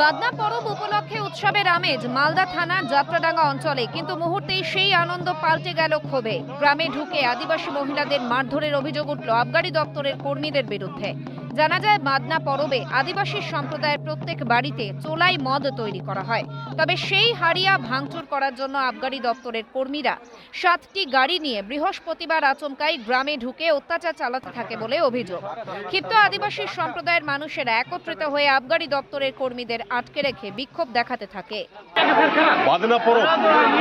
বাদনা পরব উপলক্ষে উৎসবের আমেজ মালদা থানার যাত্রাডাঙ্গা অঞ্চলে, কিন্তু মুহূর্তেই সেই আনন্দ পাল্টে গেল ক্ষোভে। গ্রামে ঢুকে আদিবাসী মহিলাদের মারধরের অভিযোগ উঠল আবগারি দপ্তরের কর্মীদের বিরুদ্ধে। জানা যায় বাদনা পরবে। আদিবাসী সম্প্রদায়ের প্রত্যেক বাড়িতে চোলাই মদ তৈরি করা হয়। তবে সেই হাড়িয়া ভাঙচুর করার জন্য আবগারি দপ্তরের কর্মীরা সাতটি গাড়ি নিয়ে বৃহস্পতিবার আচমকাই গ্রামে ঢুকে অত্যাচার চালাতে থাকে বলে অভিযোগ। ক্ষিপ্ত আদিবাসী সম্প্রদায়ের মানুষেরা একত্রিত হয়ে আবগারি দপ্তরের কর্মীদের আটকে রেখে বিক্ষোভ দেখাতে থাকে। বাদনা পরব।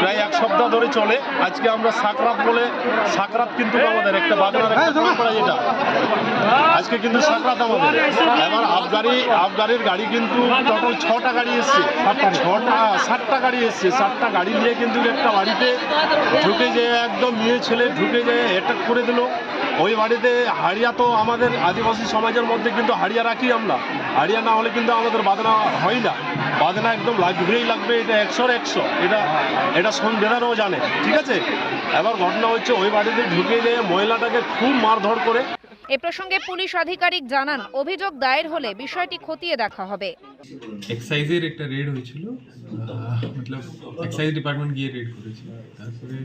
প্রায় এক সপ্তাহ ধরে চলে। আজকে আমরা সাকরাত বলে সাকরাত কিন্তু আমাদের একটা বাদনার একটা পরম্পরা যেটা। আজকে কিন্তু সাকরাত আমাদের এবার আবগারি আবগারির গাড়ি কিন্তু টোটাল ছটা গাড়ি এসছে। ছটা, সাতটা গাড়ি এসছে। সাতটা গাড়ি নিয়ে কিন্তু একটা বাড়িতে ঢুকে যে একদম মেয়ে ছেলে ঢুকে যে অ্যাটাক করে দিল। ওই বাড়িতে হাড়িয়া তো আমাদের আদিবাসী সমাজের মধ্যে কিন্তু হাড়িয়া রাখি আমরা। হাড়িয়া না হলে কিন্তু আমাদের বাদনা হয় না। বাদনা একদম লাগবেই লাগবে, এটা একশোর একশো। এটা এটা সন্দেহারও জানে। ঠিক আছে? এবার ঘটনা হচ্ছে ওই বাড়িতে ঢুকে যেয়ে মহিলাটাকে খুব মারধর করে এ প্রসঙ্গে পুলিশ আধিকারিক জানান, অভিযোগ দায়ের হলে বিষয়টি খতিয়ে দেখা হবে। এক্সাইজের একটা রেড হয়েছিল মতলব এক্সাইজ ডিপার্টমেন্ট গিয়ে রেড করেছে। তারপরে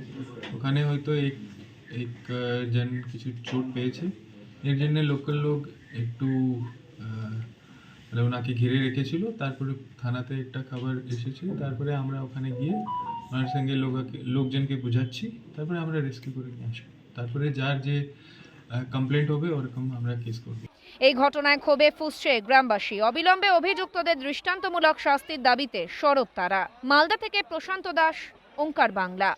ওখানে হয়তো এক এক জন কিছু চোট পেয়েছে। এর জন্য লোকাল লোক একটু মানে ওনাকে ঘিরে রেখেছিল। তারপরে থানাতে একটা খাবার এসেছে। তারপরে আমরা ওখানে গিয়ে ওনার সঙ্গে লোকাকে, লোকজনকে বোঝাচ্ছি। তারপরে আমরা রেস্কিউ করে নিয়ে আসব। তারপরে যার যে কমপ্লেন্ট হবে, ওরকম আমরা কেস করব। এই ঘটনায় ক্ষোভে ফুসছে গ্রামবাসী। অবিলম্বে অভিযুক্তদের দৃষ্টান্তমূলক শাস্তির দাবিতে সরব তারা। মালদা থেকে প্রশান্ত দাস, ওঙ্কার বাংলা।